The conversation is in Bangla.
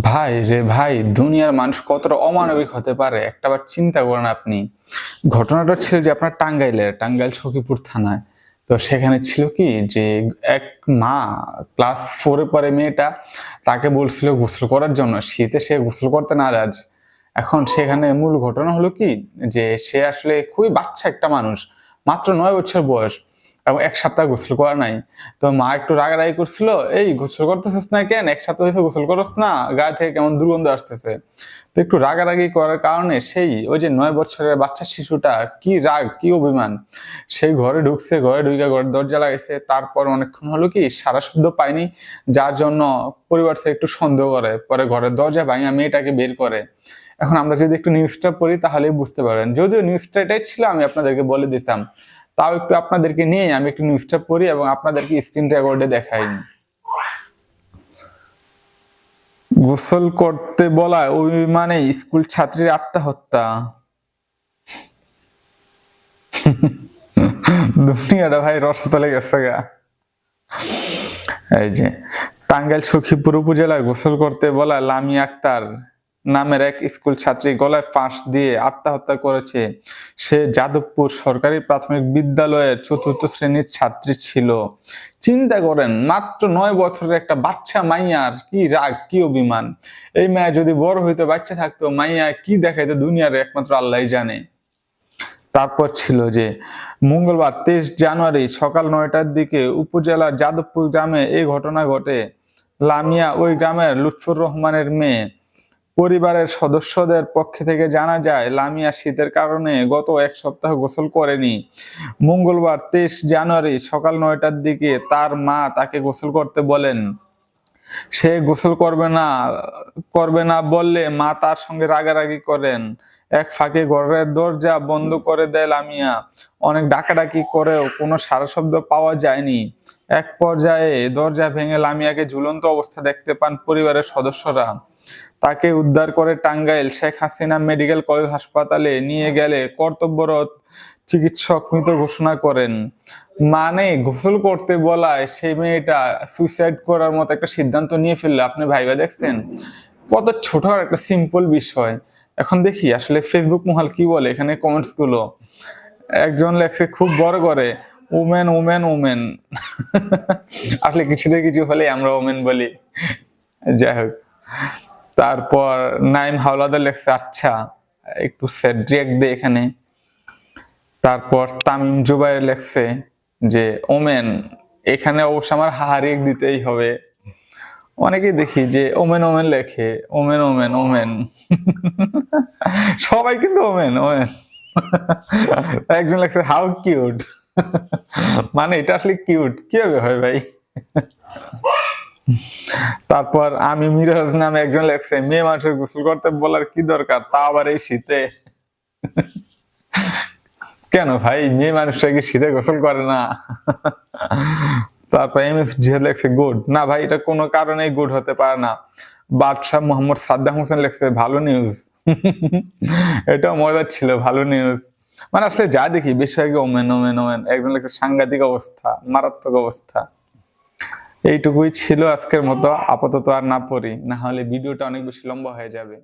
ভাই রে ভাই, দুনিয়ার মানুষ কতটা অমানবিক হতে পারে? একটাবার চিন্তা করেন আপনি। ঘটনাটা ছিল যে আপনার টাঙ্গাইলের, টাঙ্গাইল সখীপুর থানায়। তো সেখানে ছিল কি যে এক মা ক্লাস ফোরে পরে মেয়েটা তাকে বলছিল গোসল করার জন্য। শীতে সে গোসল করতে নারাজ। এখন সেখানে মূল ঘটনা হলো কি যে সে আসলে খুবই বাচ্চা একটা মানুষ, মাত্র নয় বছর বয়স। এবং এক সপ্তাহ গোসল করা নাই। তো মা একটু রাগারাগি করছিল, এই, গোসল করতেছিস না কেন? এক সপ্তাহ হয়েছে গোসল করস না, গা থেকে কেমন দুর্গন্ধ আসতেছে? তো একটু রাগারাগি করার কারণে সেই ওই যে নয় বছরের বাচ্চা শিশুটা কি রাগ, কি অভিমান সেই ঘরে ঢুকছে, ঘরে ঢুকে ঘরের দরজা লাগাইছে। তারপর অনেকক্ষণ হলো কি, সারা শব্দ পায়নি, যার জন্য পরিবার থেকে একটু সন্দেহ করে। পরে ঘরের দরজা ভাঙা মেয়েটাকে বের করে। এখন আমরা যদি একটু নিউজটা পড়ি, তাহলেই বুঝতে পারেন যদিও নিউজটা এটাই ছিল, আমি আপনাদেরকে বলে দিতাম। তাও একটু আপনাদেরকে নিয়ে আমি একটু নিউজটা পড়ি এবং আপনাদেরকে স্ক্রিন রেকর্ডে দেখাই। গোসল করতে বলা ওই মানে স্কুল ছাত্রীর আত্মহত্যা। দুনিয়াটা ভাই রসতলে গেছে গা। এই যে, টাঙ্গাইল সখীপুর উপজেলায় গোসল করতে বলা লামি আক্তার। নামের এক স্কুল ছাত্রী গলায় ফাঁস দিয়ে আত্মহত্যা করেছে। সে যাদবপুর সরকারি প্রাথমিক বিদ্যালয়ের চতুর্থ শ্রেণির ছাত্রী ছিল। চিন্তা করেন, মাত্র নয় বছরের একটা বাচ্চা মাইয়ার কি রাগ, কি অভিমান। এই মায়া যদি বড় হইতো, বাচ্চা থাকতো মাইয়া কি দেখাইতো দুনিয়ার একমাত্র আল্লাহ জানে। তারপর ছিল যে, মঙ্গলবার তেইশ জানুয়ারি সকাল নয়টার দিকে উপজেলার যাদবপুর গ্রামে এই ঘটনা ঘটে। লামিয়া ওই গ্রামের লুৎফুর রহমানের মেয়ে পরিবারের সদস্যদের পক্ষে থেকে জানা যায়, লামিয়া শীতের কারণে গত এক সপ্তাহ গোসল করেনি। মঙ্গলবার তেইশ জানুয়ারি সকাল নয়টার দিকে তার মা তাকে গোসল করতে বলেন। সে গোসল করবে না করবে না বললে মা তার সঙ্গে রাগারাগি করেন। এক ফাঁকে ঘরের দরজা বন্ধ করে দেয় লামিয়া। অনেক ডাকাডাকি করেও কোনো সারা শব্দ পাওয়া যায়নি। এক পর্যায়ে দরজা ভেঙে লামিয়াকে ঝুলন্ত অবস্থা দেখতে পান পরিবারের সদস্যরা। তাকে উদ্ধার করে টাঙ্গাইল শেখ হাসিনা মেডিকেল কলেজ হাসপাতালে নিয়ে গেলে কর্তব্যরত চিকিৎসক মৃত ঘোষণা করেন। মানে গোসল করতে বলায় সেই মেয়েটা সুইসাইড করার মতো একটা সিদ্ধান্ত নিয়ে ফেলল। আপনি ভাইবা দেখছেন? কত ছোট একটা সিম্পল বিষয়। এখন দেখি আসলে ফেসবুক মহল কি বলে, এখানে কমেন্টসগুলো। একজন লেখছে, খুব বড় করে। উমেন উমেন উমেন আসলে কিছুতে কিছু হলে আমরা ওমেন বলি। যাই হোক। তারপর নাইম হাওলাদার লেখছে আচ্ছা একটু সেট রিয়াক্ট দে এখানে। তারপর তামিম জুবাইর লেখছে যে, ওমেন, এখানে অবশ্য আমার হারিয়ে দিতেই হবে। অনেকেই দেখি যে, ওমেন ওমেন লেখে। Women women women. সবাই কিন্তু ওমেন ওমেন। একজন লেখছে, হাউ কিউট। মানে এটা আসলে কিউট। কীভাবে হয় ভাই? তারপর আমি মিরাজ নামে একজন লেখছে, মেয়ে মানুষের গোসল করতে বলার কি দরকার? তা আবার এই শীতে? কেন ভাই? মেয়ে মানুষরা কি শীতে গোসল করে না? তারপর এম এস জিহাদ লেখছে, গুড। না ভাই, এটা কোনো কারণেই গুড হতে পারে না। বাদশাহ মোহাম্মদ সাদ্দাম হোসেন লেখছে, ভালো নিউজ এটাও মজার ছিল, ভালো নিউজ মানে আসলে যা দেখি, বেশিরভাগই ওমেন ওমেন ওমেন। একজন লেখছে, সাংঘাতিক অবস্থা, মারাত্মক অবস্থা। এইটুকুই ছিল আজকের মতো। আপাতত আর না পড়ি, না হলে ভিডিওটা অনেক বেশি লম্বা হয়ে যাবে।